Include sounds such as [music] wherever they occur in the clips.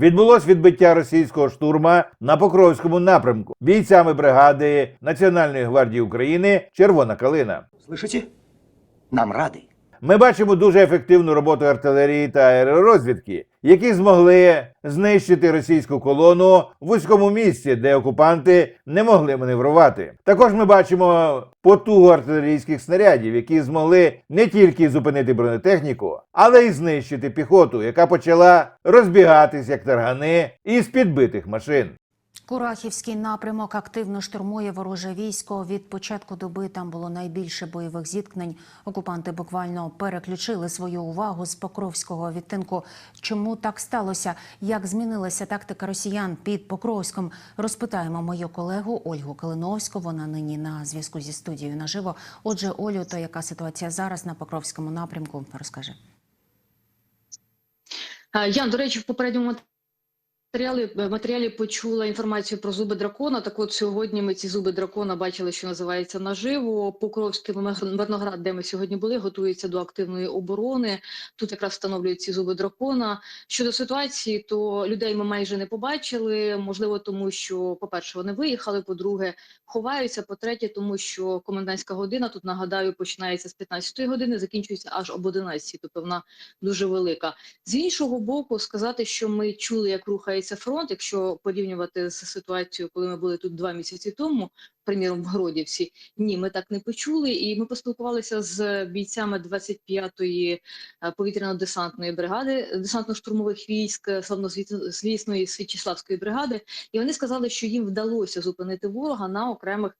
відбулось відбиття російського штурма на Покровському напрямку бійцями бригади Національної гвардії України Червона калина. Слышите? Нам ради. Ми бачимо дуже ефективну роботу артилерії та аеророзвідки, які змогли знищити російську колону в вузькому місці, де окупанти не могли маневрувати. Також ми бачимо потугу артилерійських снарядів, які змогли не тільки зупинити бронетехніку, але й знищити піхоту, яка почала розбігатись як таргани із підбитих машин. Курахівський напрямок активно штурмує вороже військо. Від початку доби там було найбільше бойових зіткнень. Окупанти буквально переключили свою увагу з Покровського відтинку. Чому так сталося? Як змінилася тактика росіян під Покровськом? Розпитаємо мою колегу Ольгу Калиновську. Вона нині на зв'язку зі студією наживо. Отже, Олю, то яка ситуація зараз на Покровському напрямку? Розкажи. Е, Ян, до речі, в попередньому матеріалі, е, матеріалі почула інформацію про зуби дракона. Так от сьогодні ми ці зуби дракона бачили, що називається наживо. Покровський Мир- де ми сьогодні були, готується до активної оборони. Тут якраз встановлюють ці зуби дракона. Щодо ситуації, то людей ми майже не побачили. Можливо, тому що, по-перше, вони виїхали, по-друге, ховаються. По-третє, тому що комендантська година тут нагадаю починається з 15 години, закінчується аж об 11, тобто вона дуже велика. З іншого боку, сказати, що ми чули, як рухається фронт, якщо порівнювати з ситуацією, коли ми були тут два місяці тому, приміром в Гродівці, ні, ми так не почули. І ми поспілкувалися з бійцями 25-ї е, повітряно-десантної бригади, десантно-штурмових військ славнозвісної Свічіславської бригади, і вони сказали, що їм вдалося зупинити ворога на окремих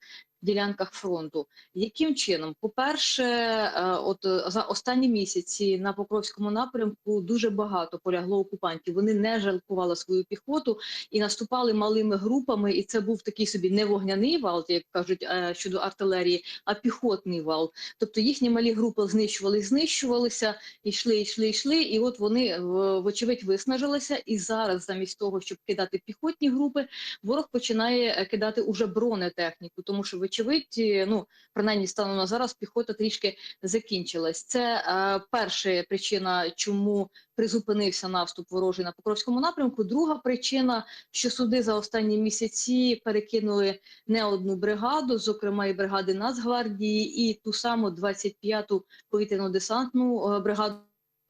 ділянках фронту. Яким чином? По-перше, е, от е, за останні місяці на Покровському напрямку дуже багато полягло окупантів. Вони не жалкували свою піхоту і наступали малими групами. І це був такий собі не вогняний вал, як кажуть е, щодо артилерії, а піхотний вал. Тобто їхні малі групи знищували, знищувалися, йшли, йшли, йшли. І от вони вочевидь виснажилися. І зараз, замість того, щоб кидати піхотні групи, ворог починає кидати уже бронетехніку, тому що вочевидь, ну принаймні станом на зараз піхота трішки закінчилась. Це е, перша причина, чому призупинився наступ ворожий на Покровському напрямку. Друга причина, що суди за останні місяці перекинули не одну бригаду, зокрема і бригади Нацгвардії, і ту саму 25-ту повітряно-десантну е, бригаду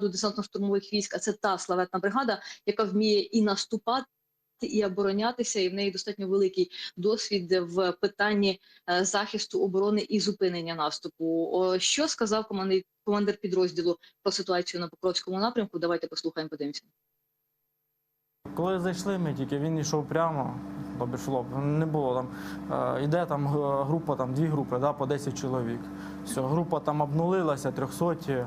десантно-штурмових військ. А це та славетна бригада, яка вміє і наступати. І оборонятися, і в неї достатньо великий досвід в питанні е, захисту оборони і зупинення наступу. Що сказав командир, підрозділу про ситуацію на Покровському напрямку? Давайте послухаємо, подивимося. Коли зайшли ми тільки, він йшов прямо, тобі шлоп. Не було там. Е, іде там е, група, там дві групи, да, по 10 чоловік. Все, група там обнулилася, 300, е,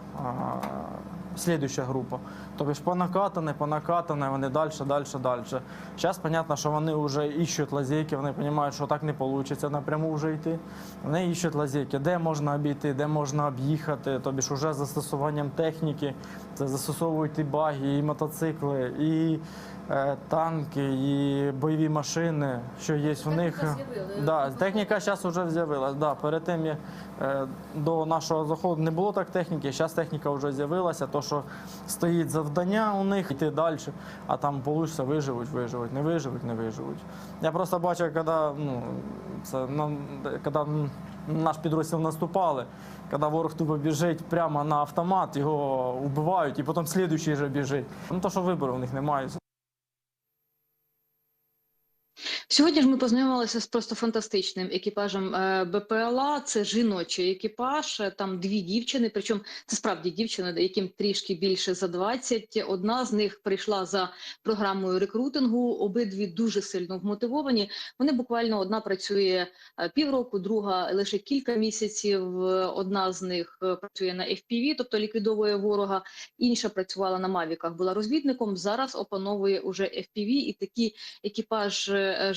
слідуюча група. Тобто ж понакатане, понакатане, вони далі, далі, далі. Зараз, зрозуміло, що вони вже іщуть лазейки, вони розуміють, що так не вийде напряму вже йти. Вони іщуть лазейки, де можна обійти, де можна об'їхати. Тобі ж вже застосуванням техніки, це застосовують і баги, і мотоцикли, і танки, і бойові машини, що є в них. Да, техніка зараз вже з'явилася. Да, перед тим як е, до нашого заходу не було так техніки, зараз техніка вже з'явилася. То, що стоїть завдання у них йти далі, а там вийде виживуть, виживуть, не виживуть, не виживуть. Я просто бачив, коли, ну, це, нам- коли наш підрозділ наступали, коли ворог тупо біжить прямо на автомат, його вбивають, і потім слідуючий вже біжить. Ну то, що вибору в них немає. Сьогодні ж ми познайомилися з просто фантастичним екіпажем е, БПЛА. Це жіночий екіпаж. е, Там дві дівчини. Причому це справді дівчини, яким трішки більше за 20. Одна з них прийшла за програмою рекрутингу. Обидві дуже сильно вмотивовані. Вони буквально одна працює е, півроку, друга лише кілька місяців. Одна з них працює на FPV, тобто ліквідовує ворога. Інша працювала на мавіках, була розвідником. Зараз опановує уже FPV і такі екіпаж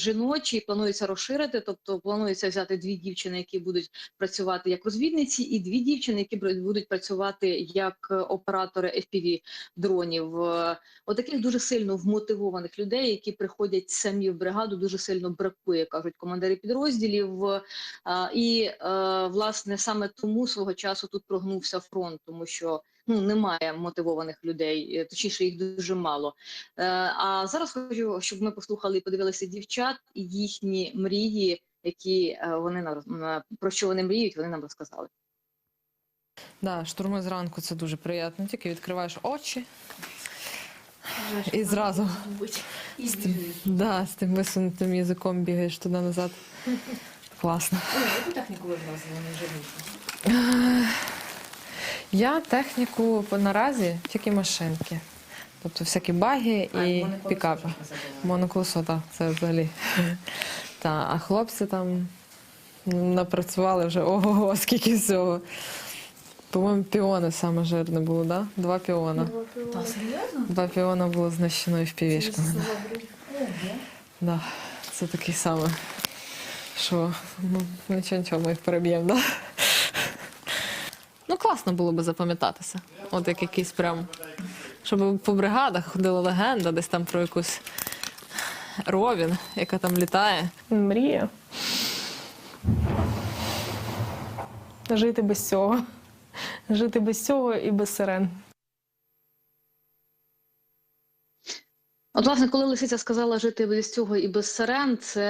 жіночий планується розширити, тобто планується взяти дві дівчини, які будуть працювати як розвідниці, і дві дівчини, які будуть працювати як е, оператори FPV дронів. Е, Отаких дуже сильно вмотивованих людей, які приходять самі в бригаду, дуже сильно бракує, кажуть командири підрозділів. Е, І власне саме тому свого часу тут прогнувся фронт, тому що ну немає мотивованих людей, е, точніше їх дуже мало. Е, А зараз хочу, щоб ми послухали і подивилися дівчат і їхні мрії, які е, вони нам про що вони мріють, вони нам розказали. Да, штурми зранку це дуже приємно. Тільки відкриваєш очі і зразу з тим, да, з тим висунутим язиком бігаєш туди-назад. [laughs] Класно. Яку техніку ви вносили на [laughs] Я техніку наразі тільки машинки. Тобто всякі баги і пікапи. Моноколесо, так, це взагалі. [laughs] Та, а хлопці там напрацювали вже ого-го, скільки всього. По-моєму, піони саме жирне було, так? Да? Два піона. Та серйозно? Два піона було знищено і впівішками. Да. Це такий саме, що ну, нічого нічого ми їх переб'ємо, да? Ну, класно було би запам'ятатися. От як якийсь прям, щоб по бригадах ходила легенда, десь там про якусь ровін, яка там літає. Мрія. Жити без цього. Жити без цього і без сирен. От, власне, коли Лисиця сказала жити без цього і без сирен, це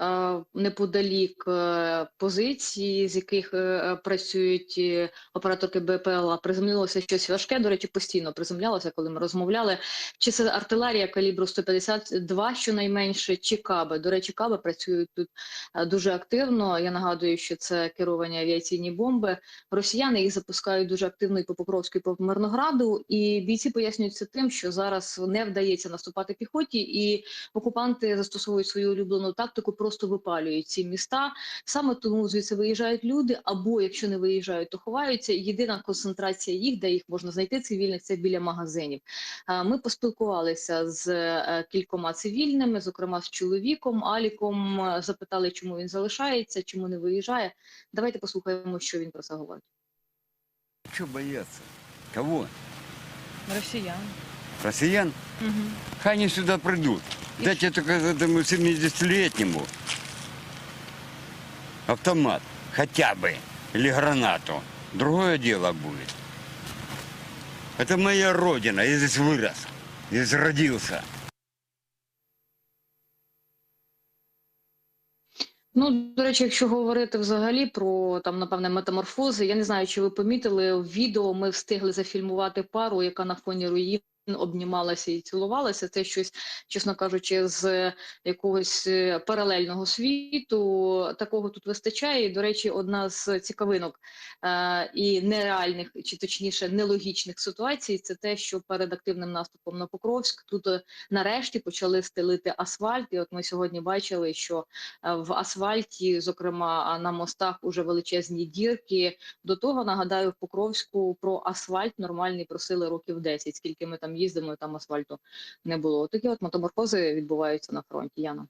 е, неподалік е, позиції, з яких е, працюють е, операторки БПЛА. Приземлилося щось важке. До речі, постійно приземлялося, коли ми розмовляли. Чи це артилерія калібру 152, щонайменше, чи каби. До речі, каби працюють тут е, дуже активно. Я нагадую, що це керовані авіаційні бомби. Росіяни їх запускають дуже активно і по Покровську, і по Мирнограду. І бійці пояснюють це тим, що зараз не вдається наступати піхоті, і окупанти застосовують свою улюблену тактику, просто випалюють ці міста. Саме тому звідси виїжджають люди, або якщо не виїжджають, то ховаються. Єдина концентрація їх, де їх можна знайти цивільних, це біля магазинів. Ми поспілкувалися з е, кількома цивільними, зокрема з чоловіком Аліком. е, Запитали, чому він залишається, чому не виїжджає. Давайте послухаємо, що він про це говорить. Чего бояться? Кого? Росіян Россиян? Хай они сюда придут. Дайте только этому 70-летнему автомат хотя бы или гранату. Другое дело будет. Это моя родина, я здесь вырос, здесь родился. Ну, до речі, якщо говорити взагалі про там, напевне, метаморфози, я не знаю, чи ви помітили в відео. Ми встигли зафільмувати пару, яка на фоні руїн обнімалася і цілувалася. Це щось, чесно кажучи, з якогось е, паралельного світу. Такого тут вистачає. І, до речі, одна з цікавинок е, і нереальних, чи точніше нелогічних ситуацій, це те, що перед активним наступом на Покровськ тут е, нарешті почали стелити асфальт. І от ми сьогодні бачили, що е, в асфальті, зокрема на мостах, уже величезні дірки. До того нагадаю, в Покровську про асфальт нормальний просили років 10, Скільки ми там їздимо, там асфальту не було. Такі от метаморфози відбуваються на фронті. Яна.